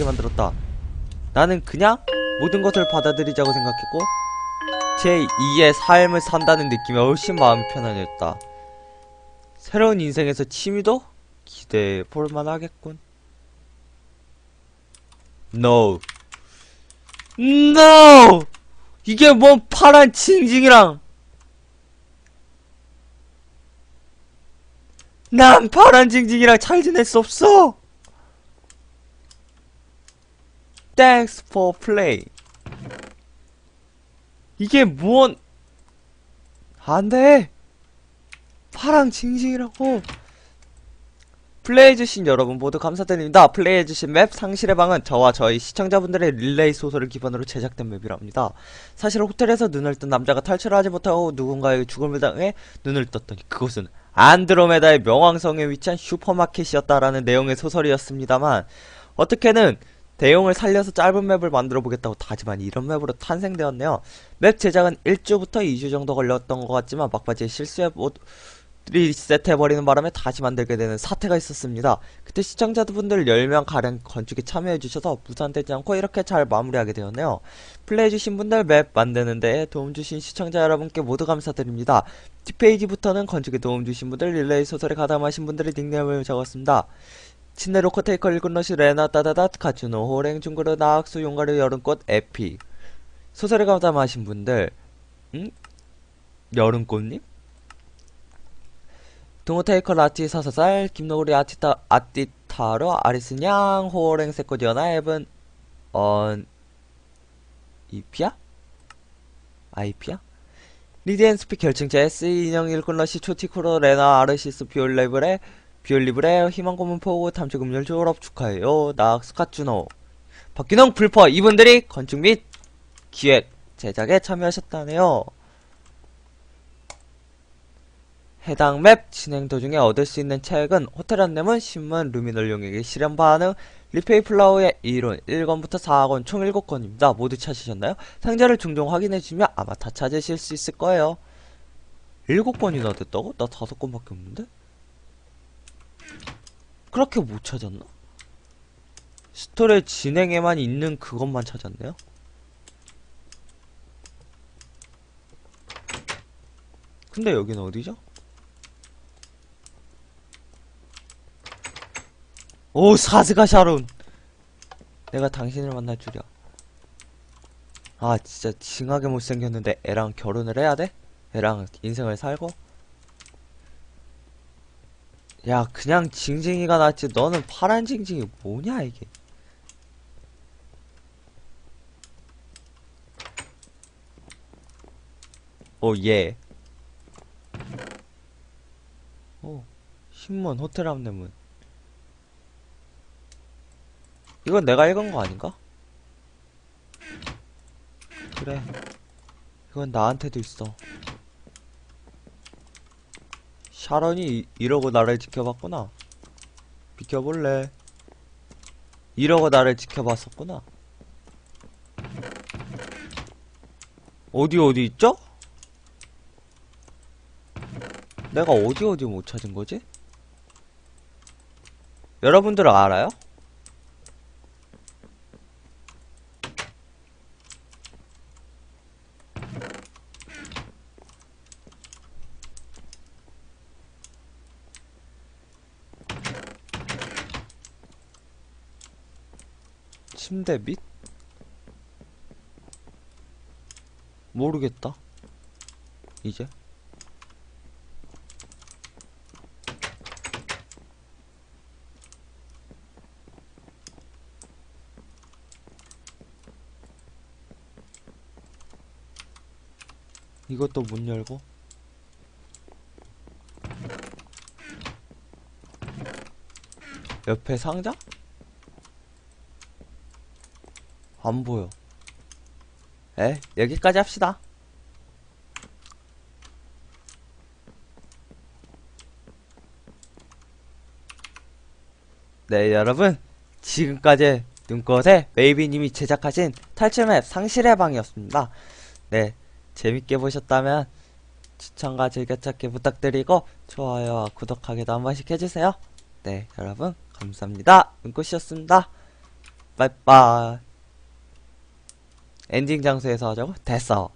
미치게 만들었다. 나는 그냥 모든 것을 받아들이자고 생각했고 제 2의 삶을 산다는 느낌에 훨씬 마음이 편안해졌다. 새로운 인생에서 취미도 기대해 볼 만 하겠군. No. No! 이게 뭔 파란 징징이랑 난 파란 징징이랑 잘 지낼 수 없어! Thanks for play. 이게 무언, 안 돼! 파랑 징징이라고. 플레이해주신 여러분 모두 감사드립니다. 플레이해주신 맵 상실의 방은 저와 저희 시청자분들의 릴레이 소설을 기반으로 제작된 맵이랍니다. 사실 호텔에서 눈을 뜬 남자가 탈출을 하지 못하고 누군가에게 죽음을 당해 눈을 떴더니 그곳은 안드로메다의 명왕성에 위치한 슈퍼마켓이었다라는 내용의 소설이었습니다만 어떻게는 내용을 살려서 짧은 맵을 만들어 보겠다고 다짐한 이런 맵으로 탄생되었네요. 맵 제작은 1주부터 2주 정도 걸렸던 것 같지만 막바지에 실수해 못 리셋해버리는 바람에 다시 만들게 되는 사태가 있었습니다. 그때 시청자분들 10명 가량 건축에 참여해주셔서 무산되지 않고 이렇게 잘 마무리하게 되었네요. 플레이해주신 분들 맵 만드는 데 도움주신 시청자 여러분께 모두 감사드립니다. 뒷페이지부터는 건축에 도움주신 분들 릴레이 소설에 가담하신 분들의 닉네임을 적었습니다. 친네로코 테이커 일군러시 레나 따다닷 가츠노 호랭 중그르 나악수 용가르 여름꽃 에피 소설에 가담하신 분들 응? 여름꽃님? 동호테이커 라티 사사살 김노구리 아티타 아티타로 아리스냥 호랭 세코디어나 에븐 언 이피야? 아이피야? 리디앤 스피 결승자 S 인형 일꾼러시 초티쿠로 레나 아르시스 비올레브레 비올리브레 희망고문 포구 탐지금률 졸업 축하해요 나스카츠노 박균홍 불퍼 이분들이 건축 및 기획 제작에 참여하셨다네요 해당 맵 진행 도중에 얻을 수 있는 책은 호텔 안내문, 신문, 루미널 용액의 실현 반응, 리페이 플라워의 이론 1권부터 4권 총 7권입니다. 모두 찾으셨나요? 상자를 종종 확인해 주면 아마 다 찾으실 수 있을 거예요. 7권이나 됐다고? 나 5권밖에 없는데? 그렇게 못 찾았나? 스토리 진행에만 있는 그것만 찾았네요. 근데 여기는 어디죠? 오 사스가 샤론 내가 당신을 만날 줄이야 아 진짜 징하게 못생겼는데 애랑 결혼을 해야 돼? 애랑 인생을 살고? 야 그냥 징징이가 낫지 너는 파란 징징이 뭐냐 이게 오예 오 신문 호텔 안내문 이건 내가 읽은 거 아닌가? 그래. 이건 나한테도 있어. 샤런이 이- 이러고 나를 지켜봤구나. 비켜볼래. 이러고 나를 지켜봤었구나. 어디 어디 있죠? 내가 어디 어디 못 찾은 거지? 여러분들은 알아요? 침대 밑? 모르겠다. 이제. 이것도 문 열고. 옆에 상자? 안 보여. 에, 여기까지 합시다. 네, 여러분. 지금까지 눈꽃의 메이비님이 제작하신 탈출맵 상실의 방이었습니다. 네, 재밌게 보셨다면 추천과 즐겨찾기 부탁드리고 좋아요와 구독하기도 한 번씩 해주세요. 네, 여러분. 감사합니다. 눈꽃이었습니다. 빠이빠이 엔딩 장소에서 하자고? 됐어